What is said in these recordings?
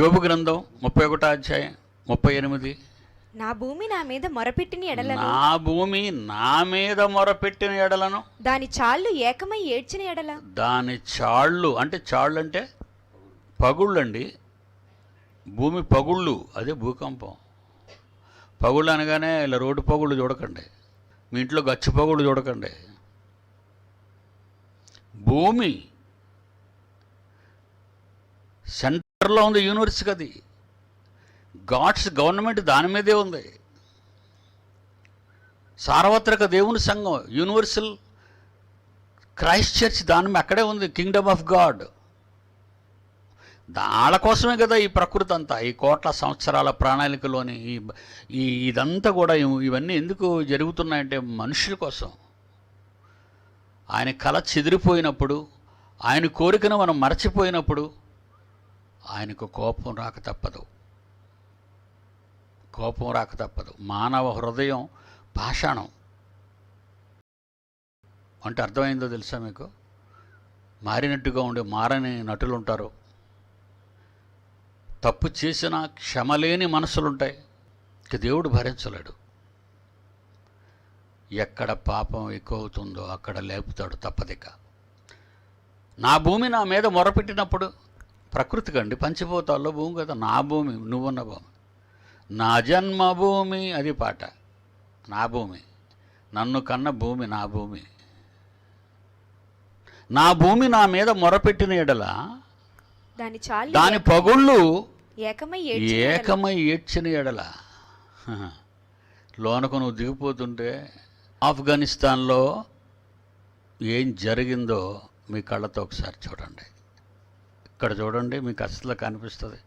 యోబు గ్రంథం ముప్పై ఒకటో అధ్యాయం ముప్పై ఎనిమిది. నా భూమి నా మీద మొరపెట్టిన ఎడలను. నా భూమి నా మీద మొరపెట్టిన ఎడలను. దాని చాళ్ళు ఏకమై ఏడ్చిన ఎడల. దాని చాళ్ళు అంటే చాళ్ళు అంటే పగుళ్ళు అండి భూమి పగుళ్ళు అదే భూకంపం. పగుళ్ళు అనగానే ఇలా రోడ్డు పగుళ్ళు చూడకండి. మీ ఇంట్లో గచ్చు పగుళ్ళు చూడకండి. భూమి సెంటర్లో ఉంది యూనివర్స్ అది గాడ్స్ గవర్నమెంట్ దాని మీదే ఉంది. సార్వత్రిక దేవుని సంఘం యూనివర్సల్ క్రైస్ట్ చర్చ్ దాని అక్కడే ఉంది కింగ్డమ్ ఆఫ్ గాడ్. వాళ్ళ కోసమే కదా ఈ ప్రకృతి అంతా ఈ కోట్ల సంవత్సరాల ప్రణాళికలోని ఈ ఇదంతా కూడా ఇవన్నీ ఎందుకు జరుగుతున్నాయంటే మనుషుల కోసం. ఆయన కళ చెదిరిపోయినప్పుడు ఆయన కోరికను మనం మరచిపోయినప్పుడు ఆయనకు కోపం రాక తప్పదు. కోపం రాక తప్పదు. మానవ హృదయం పాషాణం. అంటే అర్థమైందో తెలుసా మీకు? మారినట్టుగా ఉండే మారని నటులు ఉంటారు తప్పు చేసిన క్షమలేని మనసులుంటాయి. ఇక దేవుడు భరించలేడు. ఎక్కడ పాపం ఎక్కువ అవుతుందో అక్కడ లేపుతాడు తప్పదిక. నా భూమి నా మీద మొరపెట్టినప్పుడు ప్రకృతి కండి పంచిపోతాల్లో భూమి కదా నా భూమి నువ్వున్న భూమి. నా జన్మభూమి అది పాట. నా భూమి. నన్ను కన్న భూమి నా భూమి. నా భూమి నా మీద మొరపెట్టిన ఎడల దాని పగుళ్ళు ఏకమై ఏడ్చిన ఎడల. ఏకమై ఏడ్చిన ఎడల. హహ. లోనకు నువ్వు దిగిపోతుంటే ఆఫ్ఘనిస్తాన్లో ఏం జరిగిందో మీ కళ్ళతో ఒకసారి చూడండి. ఇక్కడ చూడండి మీకు అసలు కనిపిస్తుంది!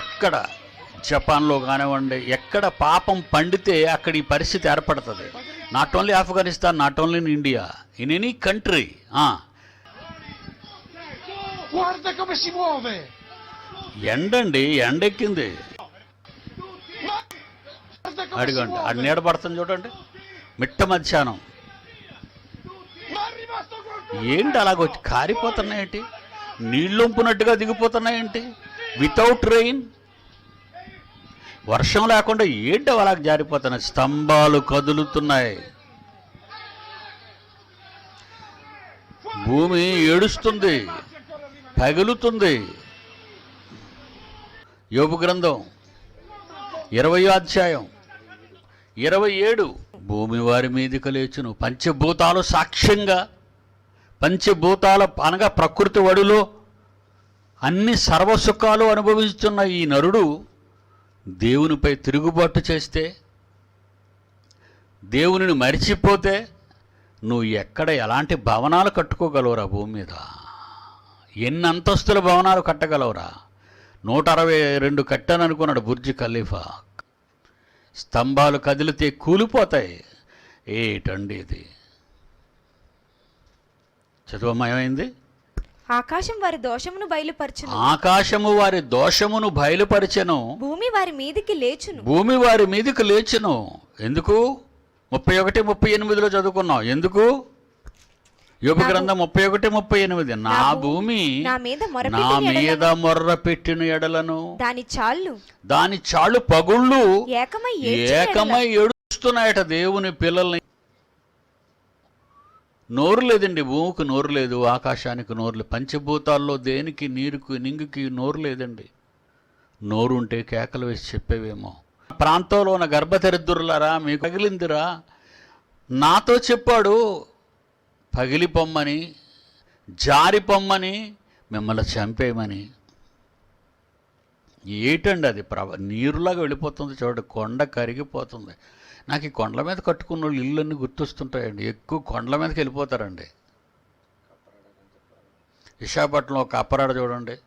ఎక్కడ జపాన్లో కానివ్వండి ఎక్కడ పాపం పండితే అక్కడ ఈ పరిస్థితి ఏర్పడుతుంది not only Afghanistan not only in India in any country! ఎండండి ఎండెక్కింది అడిగండి. అది నీడ పడుతుంది చూడండి. మిట్ట మధ్యాహ్నం. ఏంటి అలాగొచ్చి కారిపోతున్నాయేంటి? నీళ్ళొంపునట్టుగా దిగిపోతున్నాయేంటి? వితౌట్ రెయిన్ వర్షం లేకుండా ఏంటి అలా జారిపోతున్నాయి? స్తంభాలు కదులుతున్నాయి. భూమి ఏడుస్తుంది. పగులుతుంది. యోపు గ్రంథం ఇరవై అధ్యాయం. ఇరవై ఏడు. భూమి వారి మీదకి లేచును. పంచభూతాలు సాక్ష్యంగా పంచభూతాల అనగా ప్రకృతి వడిలో అన్ని సర్వసుఖాలు అనుభవిస్తున్న ఈ నరుడు దేవునిపై తిరుగుబాటు చేస్తే దేవునిని మరిచిపోతే నువ్వు ఎక్కడ ఎలాంటి భవనాలు కట్టుకోగలవురా భూమి మీద? ఎన్ని అంతస్తుల భవనాలు కట్టగలవురా? నూట అరవై రెండు కట్టాను అనుకున్నాడు బుర్జి ఖలీఫా. స్తంభాలు కదిలితే కూలిపోతాయి. ఏటండి ఇది? చదువమయమైంది? ఆకాశం వారి దోషమును బయలుపరచును. ఆకాశము వారి దోషమును బయలుపరిచెను. భూమి వారి మీదికి లేచును. భూమి వారి మీదకి లేచును. ఎందుకు? ముప్పై ఒకటి ముప్పై ఎనిమిదిలో చదువుకున్నాం ఎందుకు? యోగ గ్రంథం ముప్పై ఒకటి ముప్పై ఎనిమిది నా భూమి నా మీద మొర్ర పెట్టిన ఎడలను. దాని చాళ్ళు దాని చాళ్ళు పగుళ్ళు. ఏకమై ఏడుస్తున్నాయట దేవుని పిల్లల్ని. నోరు లేదండి భూమికి నోరు లేదు ఆకాశానికి నోరు లేదు పంచభూతాల్లో దేనికి నీరుకి నింగికి నోరు లేదండి. నోరు ఉంటే కేకలు వేసి చెప్పేవేమో. ప్రాంతంలో ఉన్న గర్భదరిద్రులారా మీకు పగిలిందిరా. నాతో చెప్పాడు పగిలి జారిపొమ్మని మిమ్మల్ని చంపేయమని. ఏటండి అది? ప్రవ నీరులాగా వెళ్ళిపోతుంది చూడండి కొండ కరిగిపోతుంది. నాకు ఈ కొండల మీద కట్టుకున్న వాళ్ళు ఇళ్ళన్నీ గుర్తొస్తుంటాయండి. ఎక్కువ కొండల మీదకి వెళ్ళిపోతారండి. విశాఖపట్నం ఒక అప్పరాడ చూడండి.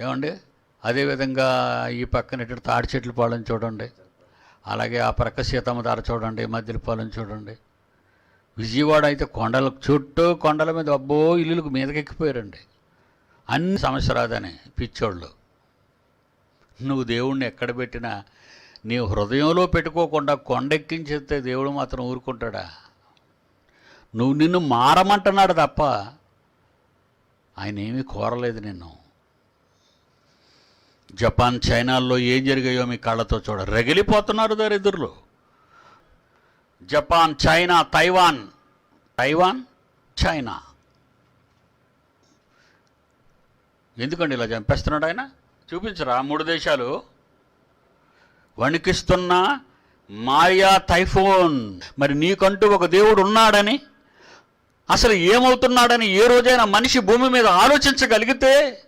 ఏమండి? అదేవిధంగా ఈ పక్కన ఇటు తాడి చెట్లు పాలని చూడండి. అలాగే ఆ ప్రక్క సీతమ్మ దార చూడండి మధ్యలపాలెం చూడండి. విజయవాడ అయితే కొండల చుట్టూ కొండల మీద అబ్బో ఇల్లులకు మీదకెక్కిపోయారండి. అన్ని సమస్య రాదని పిచ్చోళ్ళు. నువ్వు దేవుణ్ణి ఎక్కడ పెట్టినా నీ హృదయంలో పెట్టుకోకుండా కొండెక్కించేస్తే దేవుడు మాత్రం ఊరుకుంటాడా? నువ్వు నిన్ను మారమంటున్నాడు తప్ప ఆయన ఏమీ కోరలేదు నిన్ను. జపాన్ చైనాల్లో ఏం జరిగాయో మీ కళ్ళతో చూడ. రగిలిపోతున్నారు దరిద్రులు. Japan China Taiwan. Taiwan China. ఎందుకండి ఇలా చంపేస్తున్నాడు ఆయన? చూపించరా మూడు దేశాలు. వణికిస్తున్న మాయా టైఫోన్. మరి నీకంటూ ఒక దేవుడు ఉన్నాడని అసలు ఏమవుతున్నాడని ఏ రోజైనా మనిషి భూమి మీద ఆలోచించగలిగితే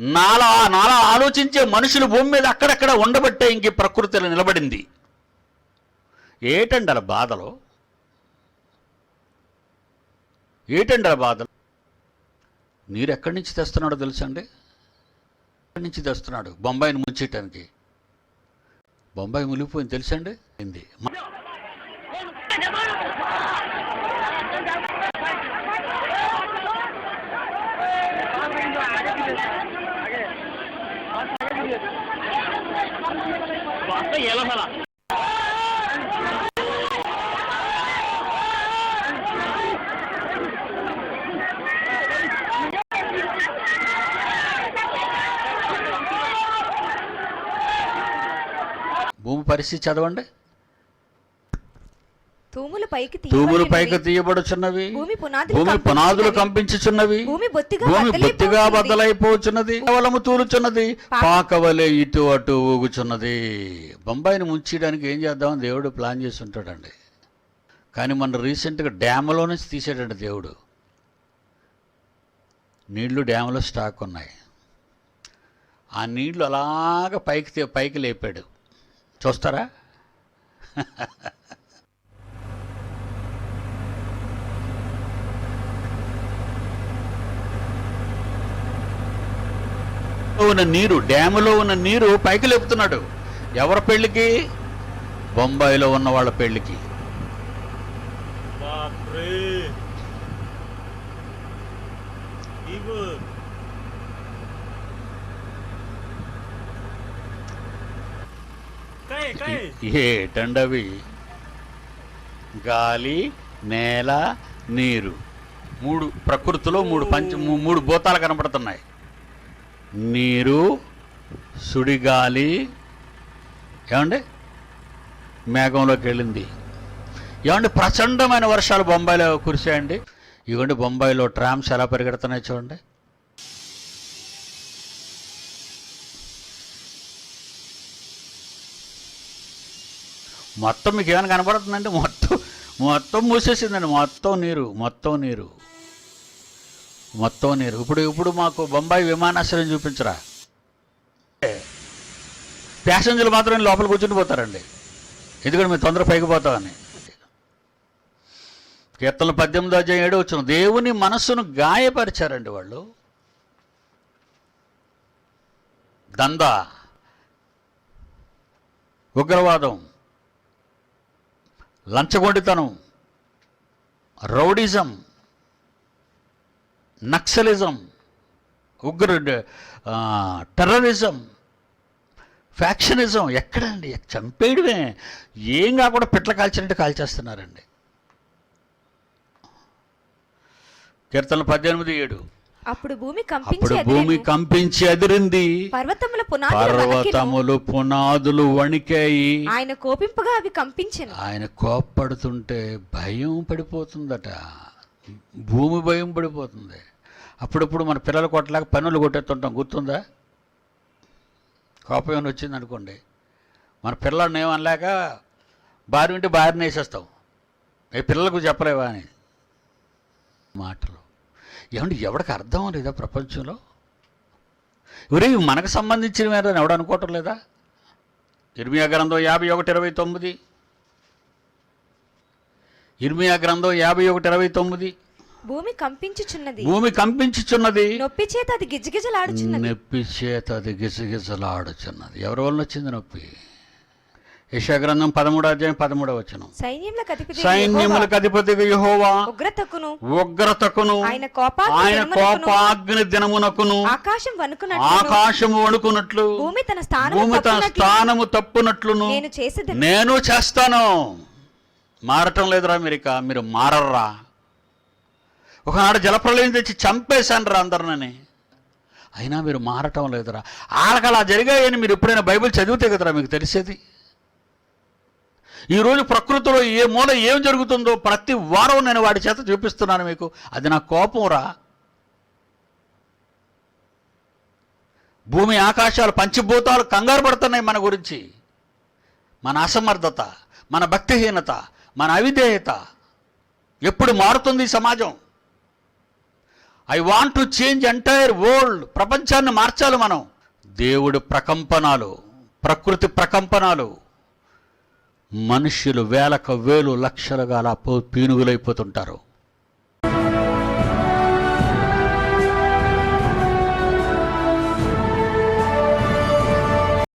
నాలా నాలా ఆలోచించే మనుషులు భూమి మీద అక్కడక్కడ ఉండబట్టే ఇంక ప్రకృతిలో నిలబడింది. ఏటండి అలా బాధలు ఏటండి అలా బాధలు నీరు ఎక్కడి నుంచి తెస్తున్నాడో తెలుసా అండి ఎక్కడి నుంచి తెస్తున్నాడు బొంబాయిని ముంచేయటానికి బొంబాయి మునిగిపోయింది తెలుసా అండి అయింది మ- భూమి పరిస్థితి చదవండి. తూములు పైకి తూములు తీయబడినవి. పైకి తీయబడుచున్నవి. భూమి పునాదులు కంపించుచున్నవి. భూమి బొత్తిగా బద్దలైపోచున్నది. కేవలము తూలుచున్నది. పాకవలే ఇటు అటు ఊగుచున్నది. బొంబాయిని ముంచేయడానికి ఏం చేద్దామని దేవుడు ప్లాన్ చేసి ఉంటాడండి కానీ మన రీసెంట్గా డ్యామ్లో నుంచి తీసాడండి దేవుడు. నీళ్ళు డ్యామ్లో స్టాక్ ఉన్నాయి. ఆ నీళ్ళు అలాగ పైకి పైకి లేపాడు. చూస్తారా? ఉన్న నీరు డ్యాములో ఉన్న నీరు పైకి లేపుతున్నాడు. ఎవరి పెళ్ళికి? బొంబాయిలో ఉన్న వాళ్ళ పెళ్ళికి. ఏటండవి? గాలి నేల నీరు. మూడు ప్రకృతిలో మూడు పంచ మూడు భూతాలు కనపడుతున్నాయి నీరు సుడిగాలి ఏమండి? మేఘంలోకి వెళ్ళింది. ఏమండి ప్రచండమైన వర్షాలు బొంబాయిలో కురిశాయండి? ఇవ్వండి బొంబాయిలో ట్రామ్స్ ఎలా పరిగెడుతున్నాయి చూడండి. మొత్తం మీకు ఏమైనా కనపడుతుందంటే మొత్తం మొత్తం మూసేసిందండి. మొత్తం నీరు మొత్తం నీరు. మొత్తం నీరు. ఇప్పుడు ఇప్పుడు మాకు బొంబాయి విమానాశ్రయం చూపించరా? ప్యాసింజర్లు మాత్రం లోపల కూర్చుని పోతారండి. ఎందుకంటే మేము తొందర పైకి పోతామని. కీర్తనలు పద్దెనిమిది అధ్యాయం ఏడు వచ్చిన దేవుని మనస్సును గాయపరిచారండి వాళ్ళు. దందా. ఉగ్రవాదం. లంచగొండితనం రౌడిజం నక్సలిజం ఉగ్ర టెర్రరిజం ఫ్యాక్షనిజం ఎక్కడండి? చంపేయడమే. ఏం కాకుండా పిట్ల కాల్చినట్టు కాల్చేస్తున్నారండి. కీర్తన పద్దెనిమిది ఏడు. అప్పుడు భూమి కంపించి అప్పుడు భూమి. కంపించి ఎదిరింది. పర్వతముల. పర్వతములు పునాదులు వణికాయి. ఆయన కోపింపగా అవి కంపించెను. ఆయన కోప్పడుతుంటే భయం పడిపోతుందట. భూమి భయం పడిపోతుంది. అప్పుడప్పుడు మన పిల్లలు కొట్టలేక పన్నులు కొట్టేస్తుంటాం. గుర్తుందా? కోపం ఏమైనా వచ్చింది అనుకోండి. మన పిల్లల్ని ఏమనలేక భార్య ఉంటే భార్యని వేసేస్తాం ఏ పిల్లలకు చెప్పలేవా అని. మాటలు. ఏమండి ఎవడికి అర్థం లేదా ప్రపంచంలో? ఎవరే మనకు సంబంధించినవి అని ఎవడు అనుకోవటం లేదా? ఇర్మియా గ్రంథం యాభై ఒకటి ఇరవై తొమ్మిది. ఇర్మియా గ్రంథం యాభై ఒకటి ఇరవై తొమ్మిది. భూమి కంపించుచున్నది. భూమి కంపించుచున్నది. నొప్పి చేత అది గిజగిజలాడుచున్నది. నొప్పి చేత అది గిజగిజలాడుచున్నది. ఎవరి వలన వచ్చింది నొప్పి? యశాగ్రంథం పదమూడో అధ్యాయం పదమూడవ వచనం. సైన్యములకు అధిపతి సైన్యములకు అధిపతి యహోవా. ఉగ్రతకును. ఉగ్రతకును. ఆయన కోపాగ్ని ఆయన కోపాగ్ని దినమునకును. ఆకాశం వణుకునట్లు ఆకాశము వణుకున్నట్లు భూమి తన స్థానం భూమి తన స్థానము తప్పునట్లును. నేను చేసేది నేను చేస్తాను. మారటం లేదురా మీరు ఇక మీరు మారర్రా. ఒకనాడు జలప్రలయం తెచ్చి చంపేశాను రా అందరినని. అయినా మీరు మారటం లేదురా. వాళ్ళకి అలా జరిగాయని మీరు ఎప్పుడైనా బైబిల్ చదివితే కదరా మీకు తెలిసేది? ఈరోజు ప్రకృతిలో ఏ మూల ఏం జరుగుతుందో ప్రతి వారం నేను వాడి చేత చూపిస్తున్నాను మీకు. అది నా కోపం రా. భూమి ఆకాశాలు పంచభూతాలు కంగారు పడుతున్నాయి మన గురించి. మన అసమర్థత మన భక్తిహీనత మన అవిధేయత ఎప్పుడు మారుతుంది సమాజం? I want to change entire world ప్రపంచాన్ని మార్చాలి మనం. దేవుడు ప్రకంపనాలు ప్రకృతి ప్రకంపనాలు. మనుష్యులు వేలకు వేలు లక్షలుగా అలా పో- పీనుగులైపోతుంటారు.